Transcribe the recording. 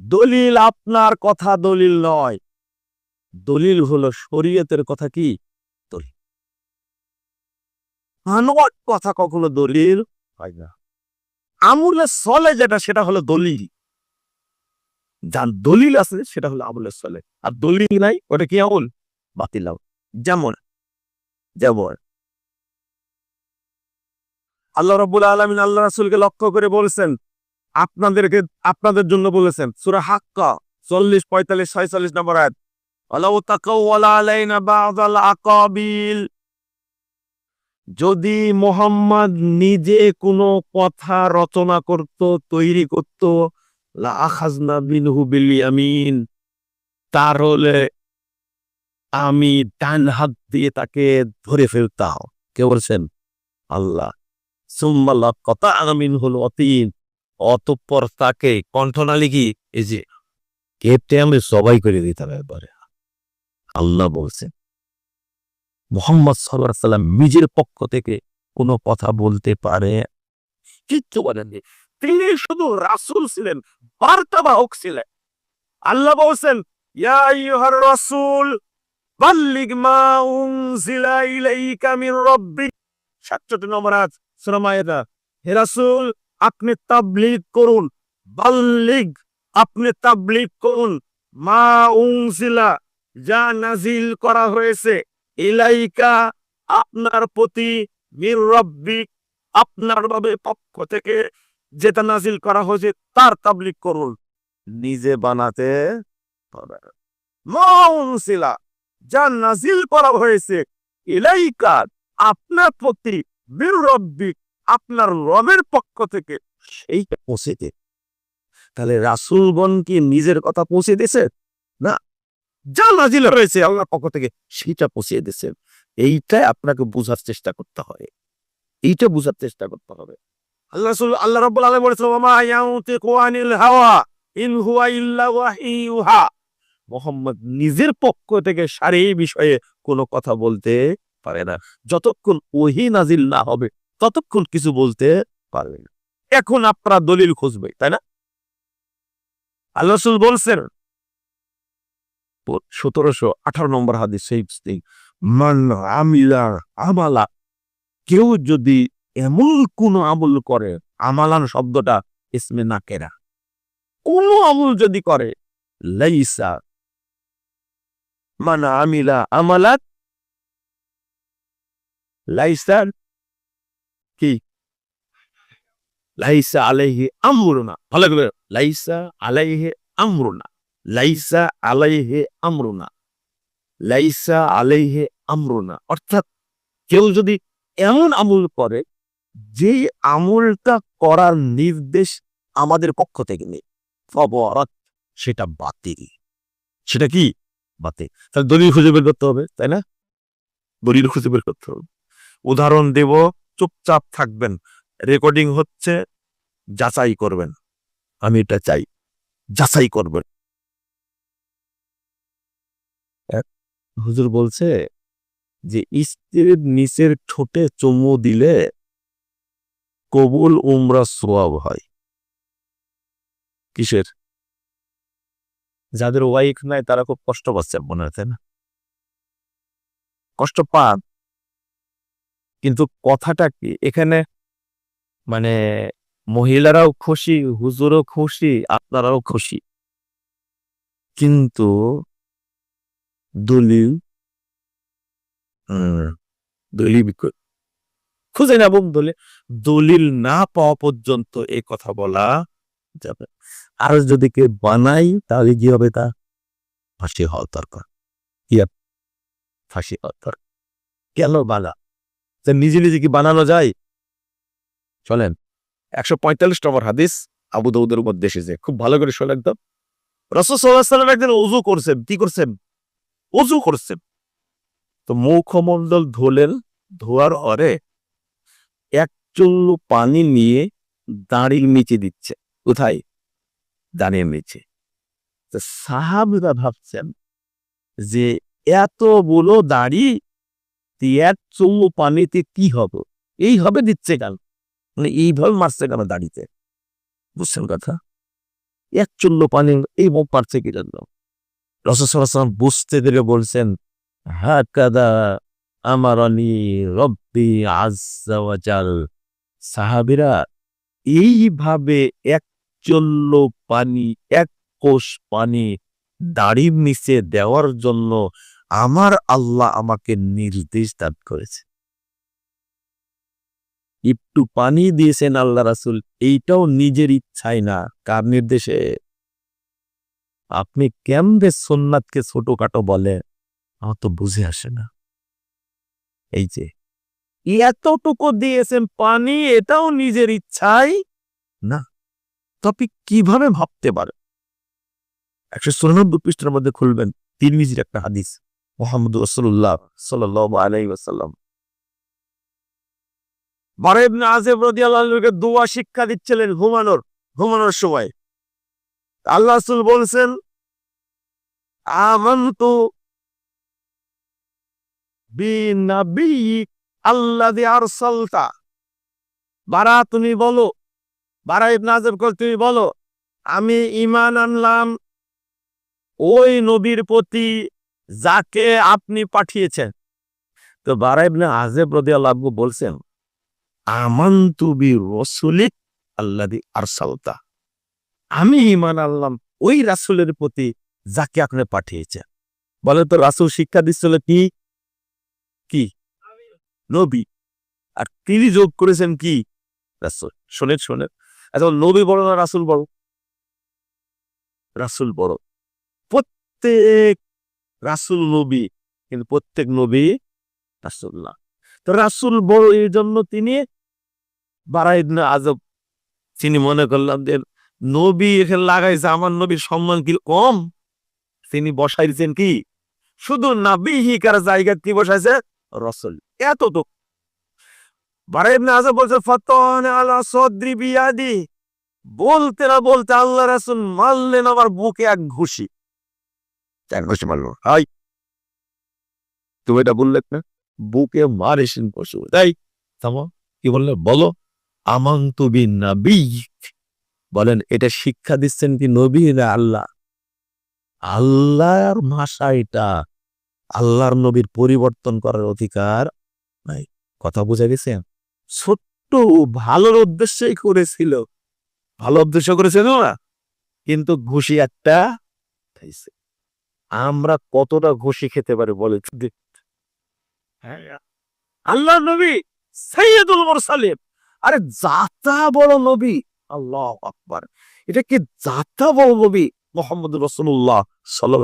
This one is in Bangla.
দলিল আপনার কথা দলিল নয়। দলিল হলো শরীয়তের কথা কি? দলিল। মানবত কথা কখনো দলিল হয় না। আমুলে চলে যেটা, সেটা হলো দলিল। যার দলিল আছে, সেটা হলো আমুলের সলে। আর দলিল নাই, ওটা কি আমুল? বাতিল। যেমন যেমন। আল্লাহ রাব্বুল আলামিন আল্লাহ রাসূলকে লক্ষ্য করে বলেছেন আপনাদেরকে, আপনাদের জন্য বলেছেন। সূরা হাক্কা 40 45 46 নম্বর আকাবিল। যদি মোহাম্মদ নিজে কোনো কথা রচনা করত, তৈরি করত ইয়ামিন তার হলে আমি ডান হাত দিয়ে তাকে ধরে ফেলতাম। কে বলছেন? আল্লাহ। সুম্মাল্লাহ কথা আমিন হলো অতীন। অতঃপর তাকে কণ্ঠনালী কি এই যে কেপটে আমি সবাই করে দিতাম একবারে আল্লাহ বলছেন, মোহাম্মদ সাল্লাহ সাল্লাম নিজের পক্ষ থেকে কোনো কথা বলতে পারে? কিচ্ছু বলেননি তিনি শুধু রাসূল ছিলেন, বার্তাবাহক ছিলেন। আল্লাহ বলছেন রাসূল, বাল্লিগ মা উনজিলা ইলাইকা মির রাব্বিক। 67 নম্বর আয়াত, সূরা হে রাসূল আপনি তাবলীগ করুন। বাল্লিগ, আপনি তাবলীগ করুন। মা উনজিলা যা নাজিল করা হয়েছে, ইলাইকা আপনার প্রতি মির রব্বিক আপনার ভাবে পক্ষ থেকে যেটা নাজিল করা হয়েছে, তার তাবলিক করুন। নিজে বানাতে। মা উনসিলা, যা নাজিল করা হয়েছে, ইলাইকা আপনার প্রতি মির রব্বিক আপনার রবের পক্ষ থেকে সেইটা পৌঁছে দে। তাহলে রাসূলগণ কি নিজের কথা পৌঁছে দিয়েছে? না। যা নাজিল হয়েছে আল্লাহর পক্ষ থেকে সেইটা পৌঁছে দিয়েছে। এইটাই আপনাকে বোঝার চেষ্টা করতে হয় এইটা বোঝার চেষ্টা করতে হবে। আল্লাহ আল্লাহ বলেছেন আনিল হাওয়া ইন হুয়া ইল্লা ওয়াহিয়ুহা। মোহাম্মদ নিজের পক্ষ থেকে সারি বিষয়ে কোনো কথা বলতে পারে না। যতক্ষণ ওহি নাজিল না হবে ততক্ষণ কিছু বলতে পারবে না। এখন আপনারা দলিল খুঁজবে তাই না? আল্লাহ বলছেন, সতেরোশো আঠারো নম্বর হাদিস আমালা কেউ যদি এমন কোন আমল করে, আমালান শব্দটা ইসমে নাকেরা কোন আমল যদি করে, লাইসা মানে আমিলা আমালাত লাইসার কি লাইসা আলাইহি আমরুনা। ভালো করে লাইসা আলাইহি আমরুনা। লাইসা আলাইহে আমরুনা। লাইসা আলাইহে আমরুনা। অর্থাৎ কেউ যদি এমন আমল করে যে আমলটা করার নির্দেশ আমাদের পক্ষ থেকে নেই। ফবরাত সেটা বাতিল। সেটা কি? বাতিল। তাহলে দলিল খুঁজে বের করতে হবে, তাই না? দলিল খুঁজে বের করতে হবে। উদাহরণ দেব, চুপচাপ থাকবেন। রেকর্ডিং হচ্ছে যাচাই করবেন। আমি এটা চাই। যাচাই করবেন। হুজুর বলছে যে, স্ত্রীর নিচের ঠোঁটে চুমু দিলে কবুল উমরা সোয়াব হয়। কিসের? যাদের ওয়াইফ নাই, তারা খুব কষ্ট পাচ্ছে মনে হচ্ছে না? কষ্ট পান। কিন্তু কথাটা কি? এখানে মানে মহিলারাও খুশি, হুজুরও খুশি, আপনারাও খুশি। কিন্তু দলিল দলিল খুঁজে নেব দলিল দলিল না পাওয়া পর্যন্ত এই কথা বলা যাবে। আর যদি কে বানাই তাহলে কি হবে তা ফাঁসি হওয়ার দরকার। ফাঁসি হওয়ার দরকার? কেন বানা নিজে নিজে কি বানানো যায়? চলেন। একশো পঁয়তাল্লিশ নম্বর হাদিস আবু দৌদের মধ্যে এসেছে খুব ভালো করে শোনেন তো। রসদ সাল্লাম একদিন উজু করছেন। কি করছেন? উজু করছেন। তো মুখমণ্ডল ধুলেন, ধোয়ার পরে এক চুল্লু পানি নিয়ে দাঁড়ির নিচে দিচ্ছে। কোথায়? দাঁড়িয়ে নিচে তো সাহাবিরা ভাবছেন যে এত বলো দাড়ি এক চুল্লু পানিতে কি হবে? এই হবে দিচ্ছে কেন? মানে এইভাবে মারছে কেন দাড়িতে? বুঝছেন কথা? এক চুল্ল পানি এই মুখ পারছে কি জন্য? রসদাম বুঝতে দিলে বলছেন হ্যাঁ কাদা আমার অনি রব্বি আজাল সাহাবিরা এইভাবে এক চল্ল পানি, এক কোষ পানি দাড়ির নিচে দেওয়ার জন্য আমার আল্লাহ আমাকে নির্দেশ দান করেছে। একটু পানি দিয়েছেন আল্লাহ রাসুল, এইটাও নিজের ইচ্ছাই না, কার নির্দেশে? আপনি কেমনে সোননাথকে ছোটখাটো বলে আমার তো বুঝে আসে না। এই যে, এতটুকু দিয়েছেন পানি, এটাও নিজের ইচ্ছাই না তবে কীভাবে ভাবতে পারে একশো চুরানব্বই পৃষ্ঠার মধ্যে খুলবেন তিরমিজির একটা হাদিস মোহাম্মদ রসুল্লাহ ওয়াসাল্লাম। বারে ইবনে আজেব রাদিয়াল্লাহুকে দোয়া শিক্ষা দিচ্ছিলেন ঘুমানোর ঘুমানোর সময়। আল্লাহ বারা, তুমি বলো। বারা ইবনে আজেব কল, তুমি বলো, আমি ইমান আনলাম ওই নবীর প্রতি যাকে আপনি পাঠিয়েছেন। তো বারা ইবনে আজেব রাদিয়াল্লাহু আনহু বলছেন আমি ইমান আনলাম, ওই রাসুলের প্রতি যাকে আপনি পাঠিয়েছেন। বলে তো, রাসুল শিক্ষা দিচ্ছিল কি? কি? নবী। আর তিনি যোগ করেছেন কি? রাসুল। শোনেন শোনেন। আচ্ছা নবী বড় না রাসুল বড় রাসুল বড় প্রত্যেক রাসুল নবী, কিন্তু প্রত্যেক নবী রাসুল না। তো রাসুল বড় এই জন্য তিনি না আজব তিনি মনে করলাম যে, নবী এখানে লাগাইছে, আমার নবীর সম্মান কি কম? তিনি বসাইছেন কি? শুধু নাবি জায়গা কি বসাইছে? রসল। এত তো। বলতে না বলতে আল্লাহ রাসুল মারলেন আমার বুকে এক ঘুষি। এক ঘুষি মারলো। তুমি এটা বললে না বুকে থামো, কি বললে? বলো। আমান্তু বিন নবী বলেন, এটা শিক্ষা দিচ্ছেন কি নবী না আল্লাহ? আল্লাহর ভাষা এটা। আল্লাহর নবীর পরিবর্তন করার অধিকার নাই। কথা বুঝা গেছে? ছোট্ট ভালোর উদ্দেশ্যেই করেছিল। ভালো উদ্দেশ্য করেছিল না? কিন্তু ঘুষি একটা আমরা কতটা ঘুষি খেতে পারি বলে আল্লাহ নবী সৈয়দুল মুরসালিম আরে যাতা বড় নবী। আল্লাহ আকবার। এটা কি যাতা বড় নবী? মোহাম্মদ রসুল্লাহ সাল্লাহ